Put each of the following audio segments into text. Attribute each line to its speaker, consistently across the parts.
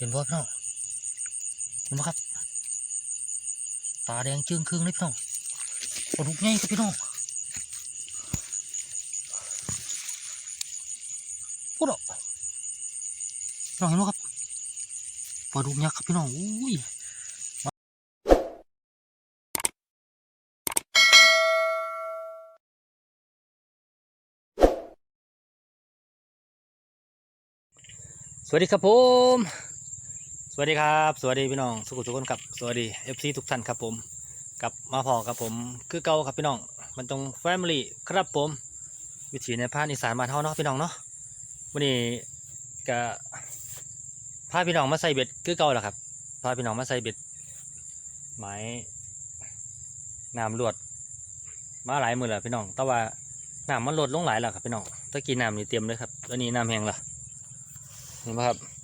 Speaker 1: เห็นบ่พี่น้องเห็นบ่ครับ ตาแดงจึงครึ่งเลยพี่น้องปลาดุกใหญ่ครับพี่น้องพูดออกน้องเห็นบ่ครับปลาดุกยักษ์ครับพี่น้องอุ้ยสวัสดีครับผม วัสดีครับ สวัสดีพี่น้องสุขุทุกคนครับสวัสดีเอฟซีทุกท่านครับผมกลับมาพอครับผมคือเก่าครับพี่น้องมันตรงแฟมิลี่ครับผม วิถีในภาคอีสานมาเท่าเนาะพี่น้องเนาะวันนี้ก็พาพี่น้องมาใส่เบ็ดคือเก่าแหละครับพาพี่น้องมาใส่เบ็ดไม้น้ำลวด มาหลายมือแล้วพี่น้อง แต่ว่าน้ำมันลดลงหลายแล้วครับพี่น้องตะกี้น้ำนี่เตรียมเลยครับตอนนี้น้ำแห้งละเห็นไหมครับ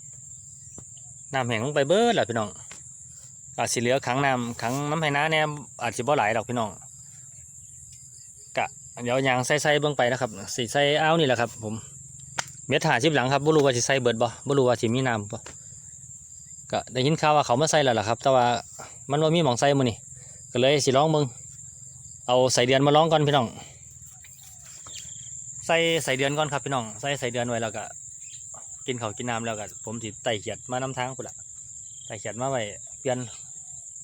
Speaker 1: น้ำแห้งลงไปเบิดแหละพี่น้องอาจสิเหลือขังน้ำขังน้ำไหน้าเนี่ยอาจสิบ่หลายดอกพี่น้องกะเดี๋ยวยางใส่ใส่เบิ่งไปนะครับสิใส่อ้าวนี่แหละครับ ผมเม็ดหาชิบหลังครับบ่รู้ว่าสิใส่เบิดบ่บ่รู้ว่าสิมีน้ำบ่ก็ได้ยินข่าวว่าเขามาใส่แล้วล่ะครับ แต่ว่ามันว่ามีหมองใส่มื้อนี่ก็เลยสิลองเบิ่งเอาใส่เดือนมาลองก่อนพี่น้อง ใส่ใส่เดือนก่อนครับพี่น้อง ใส่ใส่เดือนไว้แล้วก็ กินเขาวกินน้ำแล้วก็ผมสิไต่เขียดมาน้ำทางพุ่นละไต่เขียดมาไว้เปลี่ยน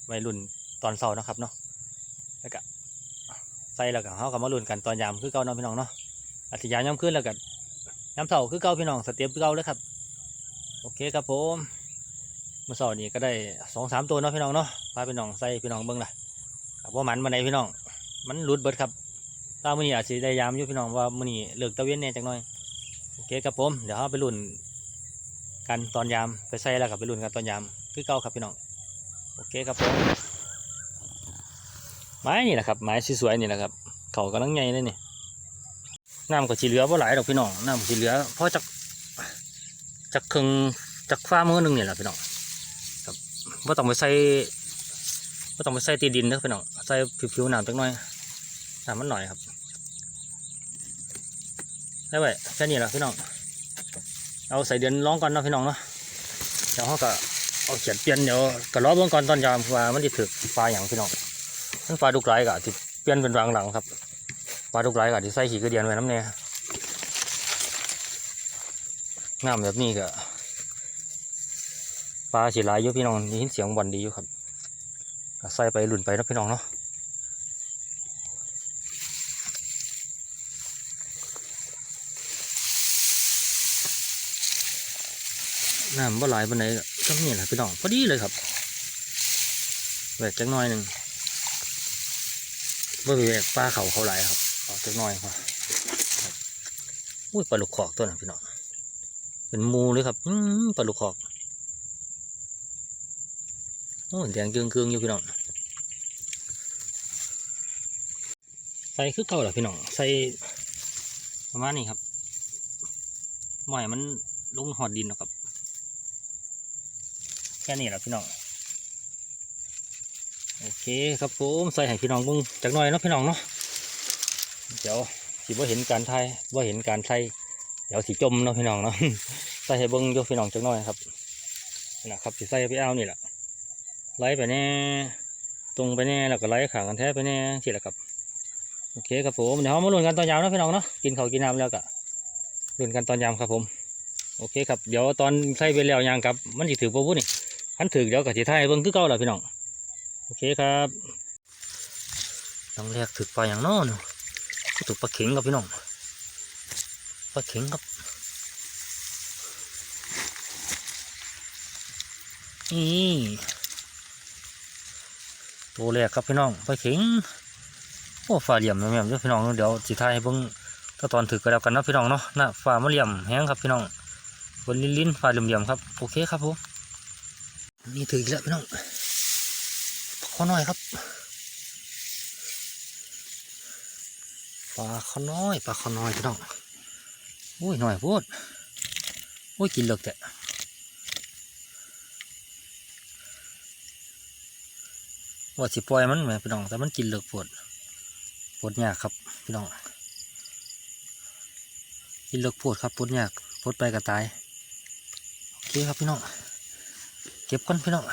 Speaker 1: ไว้รุ่นตอนเช้านะครับเนาะแล้วก็ใส่แล้วก็เขาก็มารุ่นกันตอนยามคือเก่าเนาะพี่น้องเนาะอาทิตย์ยามย่ำขึ้นแล้วก็ยามเช้าคือเก่าพี่น้องสเต็ปคือเก่าเลยครับ โอเคครับผมเมื่อเช้านี้ก็ได้สองสามตัวเนาะพี่น้องเนาะพาพี่น้องใส่พี่น้องเบิ่งล่ะกับว่ามันมาไหนพี่น้อง มันหลุดเบิดครับตามื้อนี้อาจสิได้ยามอยู่พี่น้องว่ามือนี้เลิกตะเวนแน่จักหน่อยโอเคครับผม เดี๋ยวเราไปรุ่น กันตอนยามไปใส่แล้วกับไปรุ่นกันตอนยามคือเก่าครับพี่น้องโอเคครับผมไม้นี่แหละครับไม้สวยๆนี่แหละครับเขากำลังใหญ่เลยนี่น้ำก็สีเหลือเพราหลายดอกพี่น้องน้ำสีเหลือเพราะจากจากครึ่งจากฟ้ามือหนึ่งเนี่ยแหละพี่น้องครับว่าต้องไปใส่ว่าต้องไปใส่ตีดินนะพี่น้องใส่ผิวๆน้ำจักหน่อยน้ำมันหน่อยครับได้ไว้แค่นี้แหละพี่น้อง เอาใส่เดือนร้องก่อนเนาะพี่น้องเนาะเดี๋ยวเขาก็เอาเขียนเปลี่ยนเดี๋ยวก็รอเบื้องก่อนตอนยามว่ามันจะถึกปลาอย่างพี่น้องมันปลาดุกไหลกะที่เปลี่ยนเป็นรางหลังครับปลาดุกไหลกะที่ใส่ขี้กระเดียนไว้น้ำเนี่ยน้ำแบบนี้ก็ปลาสีลายอยู่พี่น้องได้ยินเสียงบอลดีอยู่ครับใส่ไปหลุนไปนาะพี่น้องเนาะ น้ำบ่หลายปานใดก็นี่แหละพี่น้องพอดีเลยครับแหวกจักน่อยหนึ่งบ่ไปแหวกปลาเขาเขาหลายครับเอาจักน่อยครับอุ้ยปลาลูกขอกตัวนั้นพี่น้องเป็นมูเลยครับอืมปลาลูกขอกโอ้ยแดงเกลืองๆอยู่พี่น้องใส่คือเก่าแหละพี่น้องใส่ประมาณนี้ครับหม่อยมันลงหอดดินนะครับ ค่นี้แหละพี่น้องโอเคครับผมใส่ให้พี่น้องบิ่งจักหน่อยเนาะพี่น้องเนาะเดี๋ยวสิบ่าเห็นการไทยบ่เห็นการใส่เดี๋ยวสิจมเนาะพี่น้องเนาะใส่ให้เบิ่งอยู่พี่น้องจักหน่อยครับนะครับสิใส่ไปเอานี่แหละไล่ไปแน่ตรงไปแน่แล้วก็ไล่ขางกันแท้ไปแน่สิแหละครับโอเคครับผมเดี๋ยวเรามาลุ้นกันตอนยามเนาะพี่น้องเนาะกินข้าวกินน้ำแล้วก็ลุ้นกันตอนยามครับผมโอเคครับเดี๋ยวตอนใส่ไปแล้วยางกับมันสิถือปะวุ้นี่ คันถือเดี๋ยวก็สิถ่ายให้เบิ่งคือเก่าแหละพี่น้อง โอเคครับต้องแรกถือปลาอย่างน้อเนาะถือปลาเข็งครับพี่น้อง ปลาเข็งครับนี่ตัวแรกครับพี่น้องปลาเข็งโอ้ฟ้าเหลี่ยมแม่มๆเด้อพี่น้องเดี๋ยวสิถ่ายให้เบิ่งถ้าตอนถือก็แล้วกันนะพี่น้องเนาะน้าฟ้ามาเหลี่ยมแห้งครับพี่น้องบนลิ้นลิ้นฟ้าเหลี่ยมๆครับโอเคครับผม นี่ถืออีกแล้วพี่น้องขอน่อยครับปลาขอน้อยปลาขอน้อยพี่น้องโอ้ยหน่อยพูดโอ้ยกินเลิกแต่ว่าสิปล่อยมันไหมพี่น้องแต่มันกินเลิกปวดปวดยากครับพี่น้องกินเลิกปวดครับปวดยากปวดไปก็ตายโอเคครับพี่น้อง เก็บก่อนพี่น้อง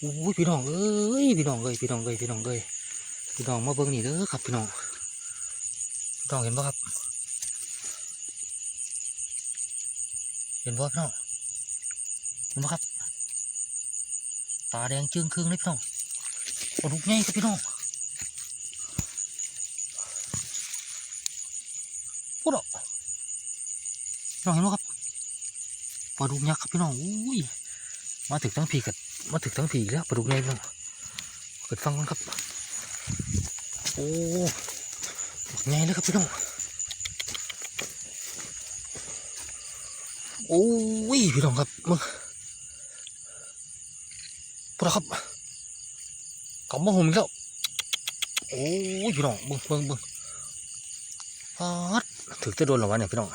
Speaker 1: อู้ยพี่น้องเอ้ยพี่น้องเอ้ยพี่น้องเอ้ยพี่น้องเอ้ยพี่น้องมาเบิ่งนี่เด้อครับพี่น้องพี่น้องเห็นป่ะครับ เห็นป่ะพี่น้องเห็นป่ะครับ ตาแดงจึงครึ่งเลยพี่น้องปลุกใหญ่ครับพี่น้องพูดออกพี่น้องเห็นป่ะครับ ปลาดุกยักษ์ครับพี่น้องอุ้ยมาถึงทั้งผีกับมาถึงทั้งผีแล้วปลาดุกใหญ่พี่น้องเปิดฟังกันครับ โอ้ปลาดุกใหญ่เลยครับพี่น้องโอ้ยพี่น้องครับมึงพวกเราครับกลับมาผมแล้วโอ้ยพี่น้องเบิ่งเบิ่งเบิ่งปาดถึกจะโดนหรอวะเนี่ยพี่น้อง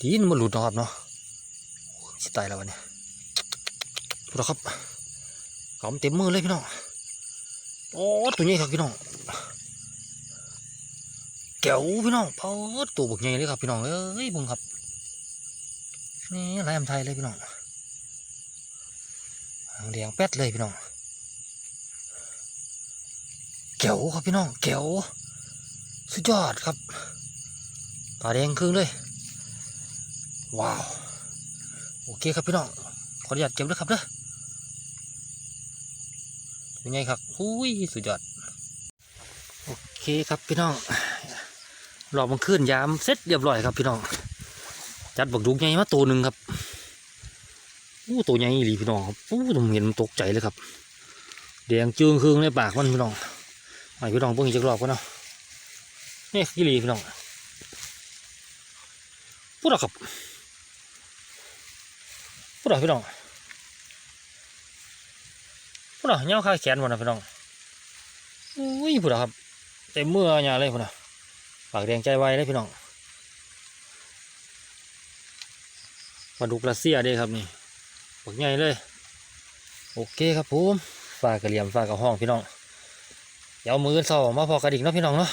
Speaker 1: ดีนมันหลุดนะครับเนาะ สิตายแล้ววะเนี่ยพวกเราครับกำเต็มมือเลยพี่น้องโอ้ตัวใหญ่ครับพี่น้องแก้วพี่น้องพอดตัวบุกใหญ่เลยครับพี่น้องเอ้ยบิ่งครับนี่ลายอำไทยเลยพี่น้องหางแดงแป๊ดเลยพี่น้องเก๋วครับพี่น้องเก๋วสุดยอดครับตาแดงครึ่งเลยว้าว โอเคครับพี่น้อง ขออนุญาตเก็บด้วยครับเด้อเป็นไงครับอุ้ยสุดยอด โอเคครับพี่น้องรอบมันขึ้นยามเสร็จเรียบร้อยครับพี่น้อง จัดบักดุกใหญ่มาตัวหนึ่งครับอู้ตัวใหญ่หลีพี่น้องครับอู้ผมเห็นมันตกใจเลยครับแดงจึงคืองในปากมันพี่น้องไอ้พี่น้องเพิ่งจักรอบกันเนาะนี่อีหลีพี่น้องพูดอะครับ พูดอะพี่น้องพูดอะเงาขาแขนหมดนะพี่น้องอุ้ยพูดอะครับเต็มมือเนี่ยเลยพูดอะปากแดงใจไวเลยพี่น้องปลาดุกรัสเซียเด้ครับนี่บักใหญ่เลย โอเคครับผมฝากกระเหลี่ยมฝากกับห้องพี่น้องเดี๋ยวมือเสามาพอกระดิ่งเนาะพี่น้องเนาะ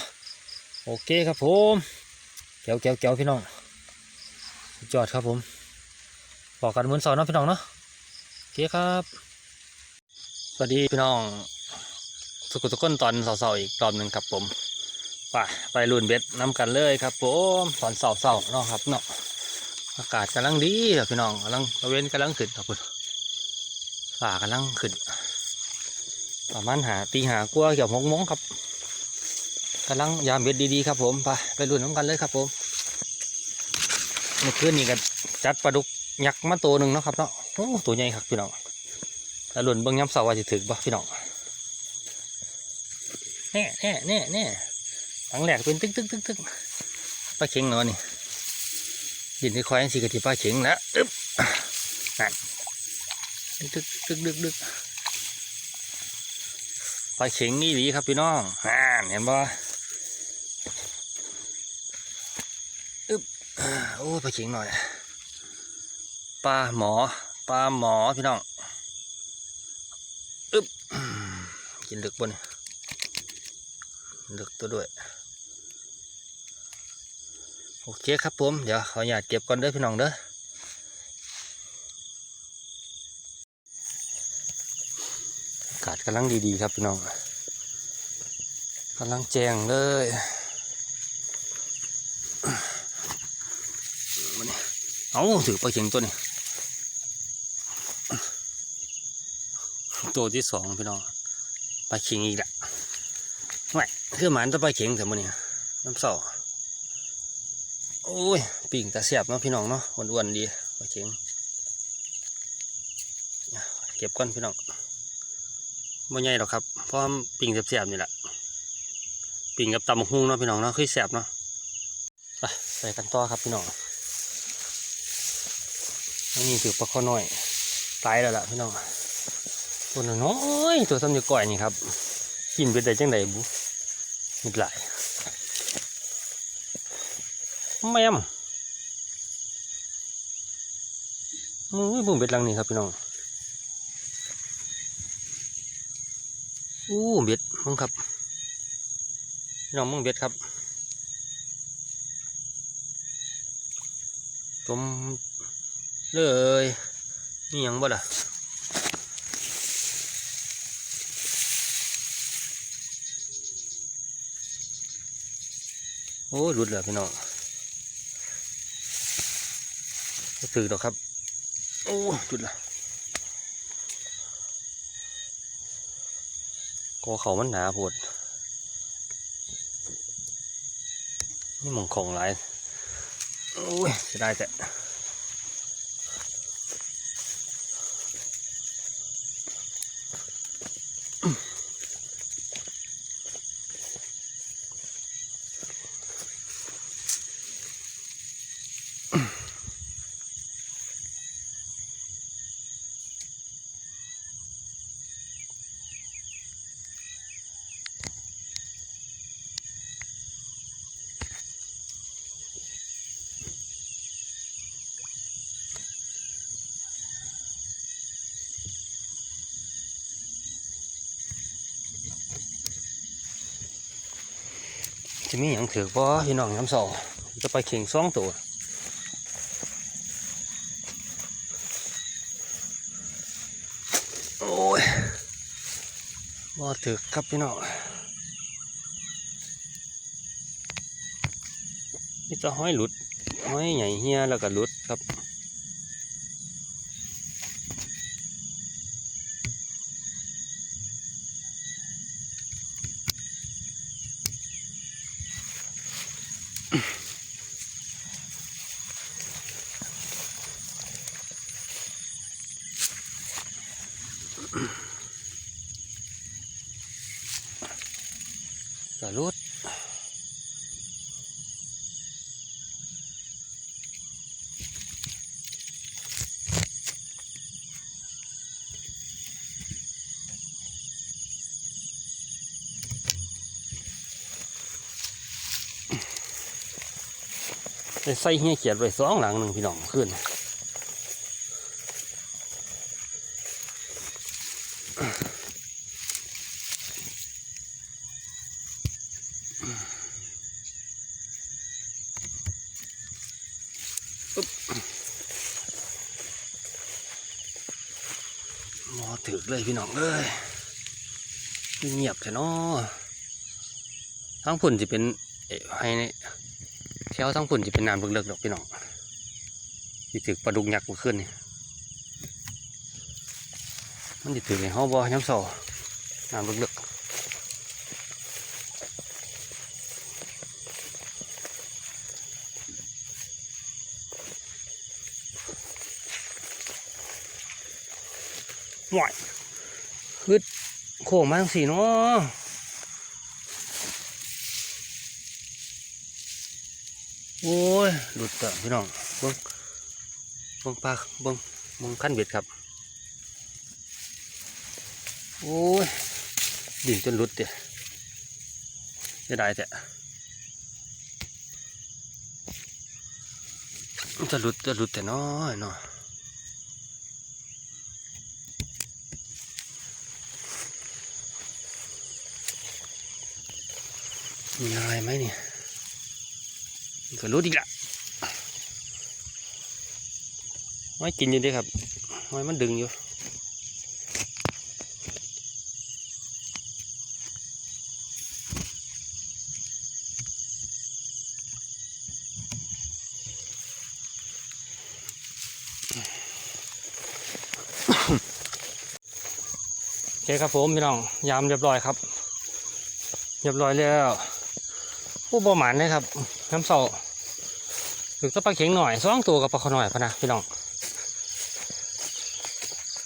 Speaker 1: โอเคครับผมแก้วแก้วแก้วพี่น้องสุดยอดครับผม พอกกันมือเสาเนาะพี่น้องเนาะโอเคครับ สวัสดีพี่น้อง สุกุทุกคนตอนเสาๆอีกรอบหนึ่งครับผมไปไปรุ่นเบ็ดน้ำกันเลยครับผมตอนเสาๆเนาะครับเนาะอากาศกำลังดีครับพี่น้องกำลังตะเวนกำลังขึ้นครับคุณฝ่ากำลังขึ้นประมาณหาตีหากลัวเกี่ยวหกโมงครับกำลังยามเบ็ดดีๆครับผมไปไปลุ้นน้ำกันเลยครับผมเมื่อคืนนี้ก็จัดปลาดุก ยักษ์มาตัวหนึ่งนะครับเนาะโอ้ตัวใหญ่ครับพี่น้องแล้วหลุ้นเบิ้งย้ำเสาว่าจะถึงบ่พี่น้องแน่แน่แน่แน่หลังแหลกเป็นตึ๊กตึ๊กตึ๊กตึ๊กปลาเค็งเนาะนี่ยินที่คอยสิกติป้าเข็งแล้วอึ๊บนั่นดึกดึกดึกดึกปลาเข็งนี่หลีครับพี่น้องอ่าเห็นบ่อึ๊บอ่าโอ้ปลาเข็งหน่อย ปลาหมอปลาหมอพี่น้องอึ๊บกินดึกบนดึกตัวด้วยโอเคครับผม เดี๋ยวขออนุญาตเก็บก่อนเด้อพี่น้องเด้ออากาศกำลังดีๆครับพี่น้องกำลังแจงเลยเอาถือปลาเข็งตัวนี้ ตัวที่สองพี่น้องปลาเข็งอีกละไม่คือหมันตัวปลาเข็งแต่มื่อนี้น้ำเศร้าโอ้ยปิ่งตาเสียบเนาะพี่น้องเนาะอ้วนๆดีโอเคงเก็บก้อนพี่น้องไม่ใหญ่หรอกครับเพราะปิ่งเสียบๆนี่แหละปิ่งกับตำบักฮุงเนาะพี่น้องเนาะคือแสบเนาะไปใส่กันต่อครับพี่น้องนนี้ถือปลาข้อน้อยตายแล้วล่ะพี่น้อง ตัวน้อยตัวซ้ำอยู่ก่อยนี่ครับ กินไปได้จังไดบุมิดหลายแมมอุ้ยผมเบ็ดลังนี่ครับพี่น้องอู้เบ็ดมึงครับพี่น้องมึงเบ็ดครับตมเลยนี่ยังบ่ล่ะ โอ้ยหลุดแล้วพี่น้องก็ถือดอครับ โอ้ยหลุดแล้วกอเขามันหนาปวดนี่มองของหลายโอ้ยเสียดายแต่ จะมีอย่างถือบ่พี่น้องน้ำสองจะไปเข่งสองตัวโอ้ยบ่ถือครับพี่น้องนี่จะห้อยหลุดห้อยใหญ่เฮียแล้วก็หลุดครับ ใส่เฮียเขียดไว้สองหลังหนึ่งพี่น้องขึ้นมอถึกเลยพี่น้องเอ้ยเงียบแค่นอทั้งผุนจะเป็นเอ่อให้ใน วทั้งผุ่นจะเป็นน้ำเลิกๆดอกพี่น้องที่ถึกปลาดุกยักษ์มาขึ้นนี่มันจะถึกในห้องบ่อย้ำโซ่น้ำเลิกๆหน่อยฮึดโค้งมาทั้งสี่เนาะ โอ้ยหลุดเตอะพี่น้องเบิ้งเบิ้งปลาเบิ้งบงขั้นเบ็ดครับ โอ้ยดิ่งจนหลุดเตะจะได้แต่จะหลุดจะหลุดแต่น้อยเนาะมีอะไรไหมเนี่ย นก็หลุดอีกละไม่กินอยู่ดีครับไม่มันดึงอยู่โอเคครับผมพี่น้องยามเรียบร้อยครับ เรียบร้อยแล้ว ผู้ประมาณเลยครับน้ำเสาถึงจะปลาเข็งหน่อยสองตัวกับปลาขหน่อยพะนะพี่น้อง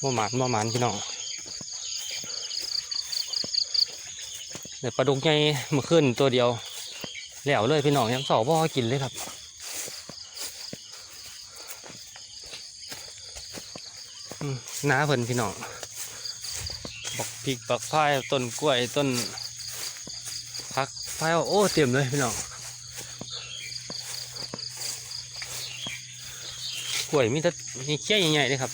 Speaker 1: ประมาณประมาณพี่น้องเดี๋ยวปลาดุกใหญ่เมื่อคืนตัวเดียวแล้วเลยพี่น้องน้ำเสาพ่อกินเลยครับน้าเพิ่นพี่น้องบักพริกบักพายต้นกล้วยต้น พักพาโอ้เต็มเลยพี่น้องกล้วยมีแต่มีเขี้ยใหญ่ๆเลยครับ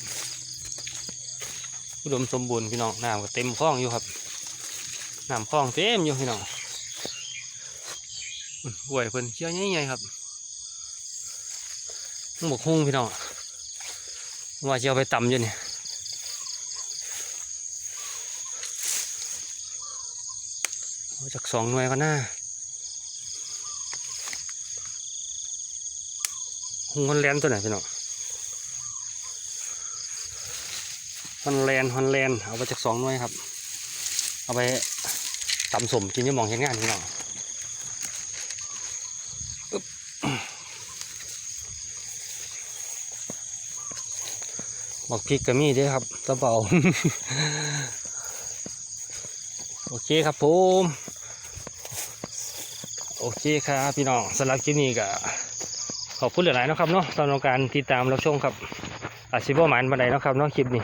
Speaker 1: อุดมสมบูรณ์พี่น้องน้ำก็เต็มคลองอยู่ครับน้ำคลองเต็มอยู่พี่น้องกล้วยเพิ่นเขี้ยใหญ่ๆครับหมกฮุ้งพี่น้องว่าจะเอาไปตำอยู่นี่เอา จากสองหน่วยก็น่าหงฮอนแลนตัวไหนพี่น้องฮอนแลนฮอนแลนเอาไปจากสองหน่วยครับ เอาไปตำสมกินอยี่หมองเห็นงานพี่น้องอึ๊บอกพริกกะมีด้วยครับตะเบาโอเคครับผม โอเคครับพี่น้องสำหรับคลิปนี้ก็ขอบคุณหลายๆนะครับเนาะสำหรับการติดตามรับชมครับอาชีพบ่หมานบันไดนะครับเนาะคลิปนี้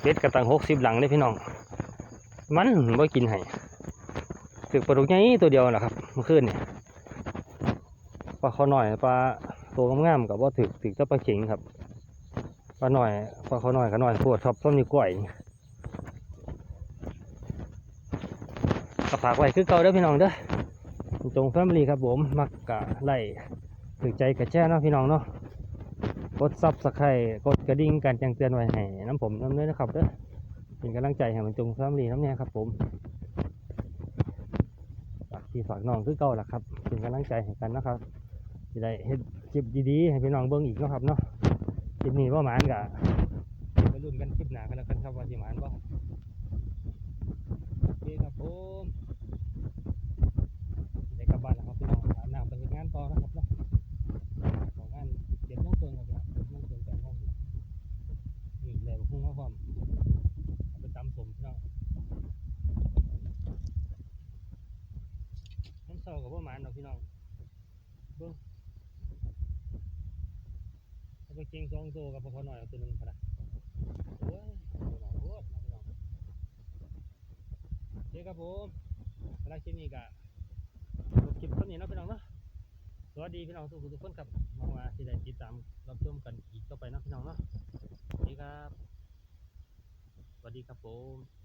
Speaker 1: เบ็ดกระตังหกสิบหลังเลยพี่น้อง มันบ่กินให้ถึกปลาดุกใหญ่ตัวเดียวนะครับเมื่อคืนเนี่ยปลาเขาหน่อยปลาตัวงามๆกับว่าถึกถึกจะปลาเข็งครับปลาหน่อยปลาเขาหน่อยก็หน่อยปวดครับต้นนี้กล้วยก็ฝากไว้คือเก่าเด้อพี่น้องเด้อ จงแฟมิลี่ครับผม มักกะไล่ถึกใจกระแช่เนาะพี่น้องเนาะกดซับสไครกดกระดิ่งการแจ้งเตือนไว้ให้น้ำผมน้ำเนื้อนะครับเด้อเป็นกำลังใจให้มันจงแฟมิลี่น้ำเนี่ยครับผมฝากพี่ฝากน้องคือเก่าล่ะครับเป็นกำลังใจให้กันนะครับจะได้เฮ็ดคลิปดีๆให้พี่น้องเบิ่งอีกเนาะครับเนาะคลิปนี้ว่าหมานกะไปรุ่นกันคลิปหน้ากันแล้วกันครับว่าสิหมานบ่โอเคครับผม อนะครับเนาะของงานเจ็ดโมงครึ่งครับเจ็ดโมงครึ่งแปดโมงนี่เลยพุ่งมาพร้อมไปตำสมพี่น้องน้ำเศร้ากับว่าหมานดอกพี่น้องเบิ่งเอาไปเก่งสองตัวกับพอหน่อยเอาตัวหนึงพอละโอ้ยโอ้ยพี่น้องโอเครับผมสำหรับคลิปนี้ก็จบคลิปเท่านี้เนาะพี่น้องเนาะ วัสดีพี่น้องทุกคนทุกคนครับมองว่าที่ได้ติดตามรับชมกันอีกต่อไปนะพี่น้องเนาะสวัสดีครับสวัสดีครับผม